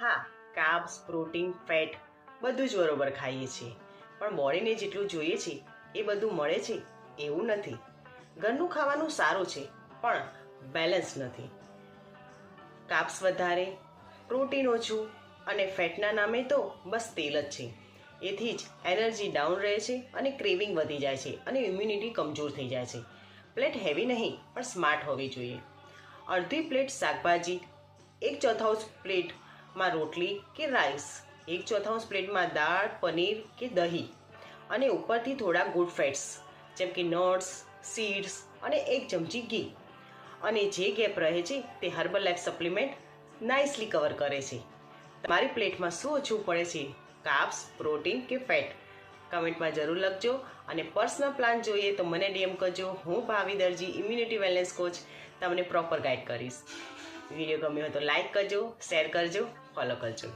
હા carbs protein, fat બધું જ બરોબર ખાઈએ છીએ. પણ બોડીને જેટલું જોઈએ છે, એ બધું મળે છે, એવું નથી. ઘરનું ખાવાનું સારું છે, પણ બેલેન્સ નથી. કાપ્સ વધારે, પ્રોટીન ઓછું અને ફેટના નામે તો બસ તેલ જ છે. એથી જ એનર્જી ડાઉન રહે છે અને ક્રેવિંગ વધી જાય છે અને ઇમ્યુનિટી કમજોર થઈ જાય છે. પ્લેટ હેવી નહીં, પણ સ્માર્ટ હોવી જોઈએ. અડધી પ્લેટ શાકભાજી, એક ચોથાઉસ પ્લેટમાં રોટલી કે રાઈસ એક ચોથાઉન્સ પ્લેટમાં દાળ, પનીર કે દહીં? અને ઉપરથી થોડા ગુડ ફેટ્સ જેમ કે નટ્સ સીડ્સ અને એક ચમચી ઘી. અને જે ગેપ રહે છે તે Herbalife supplement nicely cover કરે છે. તમારી પ્લેટમાં શું ઓછું પડે છે? કાર્બ્સ પ્રોટીન કે ફેટ કમેન્ટમાં જરૂર લખજો. અને પર્સનલ પ્લાન જોઈએ તો મને ડીએમ કરજો. હું Bhavi Darji immunity wellness coach તમને પ્રોપર ગાઈડ કરીશ. વીડિયો ગમ્યો હોય તો લાઈક કરજો શેર કરજો ફોલો કરજો.